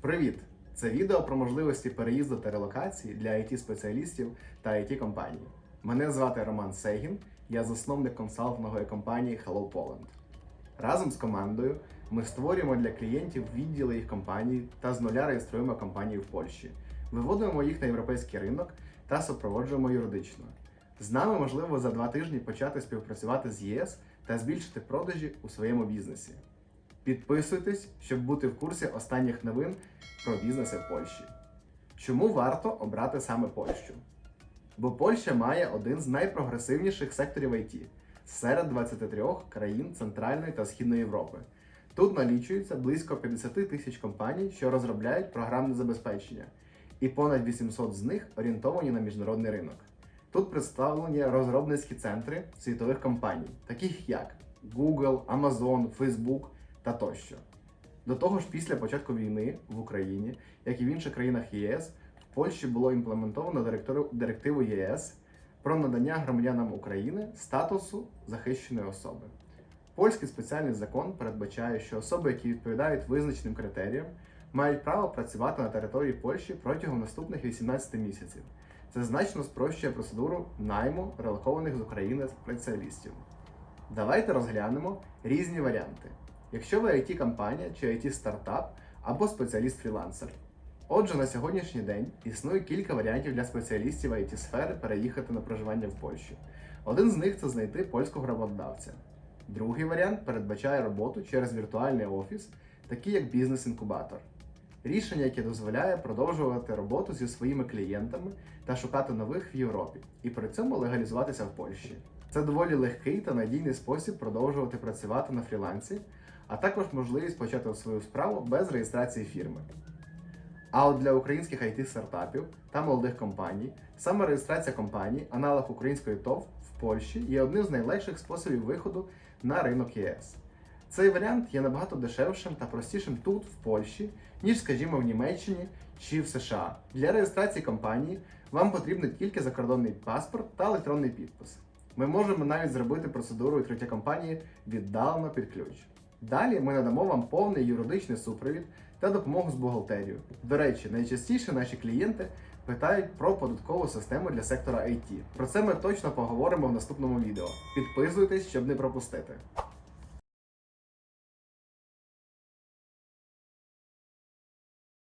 Привіт! Це відео про можливості переїзду та релокації для it спеціалістів та it компаній. Мене звати Роман Сегін, я засновник консалтингової компанії Hello Poland. Разом з командою ми створюємо для клієнтів відділи їх компаній та з нуля реєструємо компанії в Польщі, виводимо їх на європейський ринок та супроводжуємо юридично. З нами можливо за два тижні почати співпрацювати з ЄС та збільшити продажі у своєму бізнесі. Підписуйтесь, щоб бути в курсі останніх новин про бізнеси в Польщі. Чому варто обрати саме Польщу? Бо Польща має один з найпрогресивніших секторів IT серед 23 країн Центральної та Східної Європи. Тут налічується близько 50 тисяч компаній, що розробляють програмне забезпечення, і понад 800 з них орієнтовані на міжнародний ринок. Тут представлені розробницькі центри світових компаній, таких як Google, Amazon, Facebook та тощо. До того ж, після початку війни в Україні, як і в інших країнах ЄС, в Польщі було імплементовано директиву ЄС про надання громадянам України статусу захищеної особи. Польський спеціальний закон передбачає, що особи, які відповідають визначеним критеріям, мають право працювати на території Польщі протягом наступних 18 місяців. Це значно спрощує процедуру найму релокованих з України спеціалістів. Давайте розглянемо різні варіанти. Якщо ви it компанія чи it стартап або спеціаліст-фрілансер. Отже, на сьогоднішній день існує кілька варіантів для спеціалістів it сфери переїхати на проживання в Польщі. Один з них це знайти польського роботодавця. Другий варіант передбачає роботу через віртуальний офіс, такий як бізнес-інкубатор. Рішення, яке дозволяє продовжувати роботу зі своїми клієнтами та шукати нових в Європі, і при цьому легалізуватися в Польщі. Це доволі легкий та надійний спосіб продовжувати працювати на фрілансі, а також можливість почати свою справу без реєстрації фірми. А от для українських it стартапів та молодих компаній саме реєстрація компанії, аналог української ТОВ в Польщі, є одним з найлегших способів виходу на ринок ЄС. Цей варіант є набагато дешевшим та простішим тут, в Польщі, ніж, скажімо, в Німеччині чи в США. Для реєстрації компанії вам потрібен тільки закордонний паспорт та електронний підпис. Ми можемо навіть зробити процедуру відкриття компанії віддалено під ключ. Далі ми надамо вам повний юридичний супровід та допомогу з бухгалтерією. До речі, найчастіше наші клієнти питають про податкову систему для сектора IT. Про це ми точно поговоримо в наступному відео. Підписуйтесь, щоб не пропустити.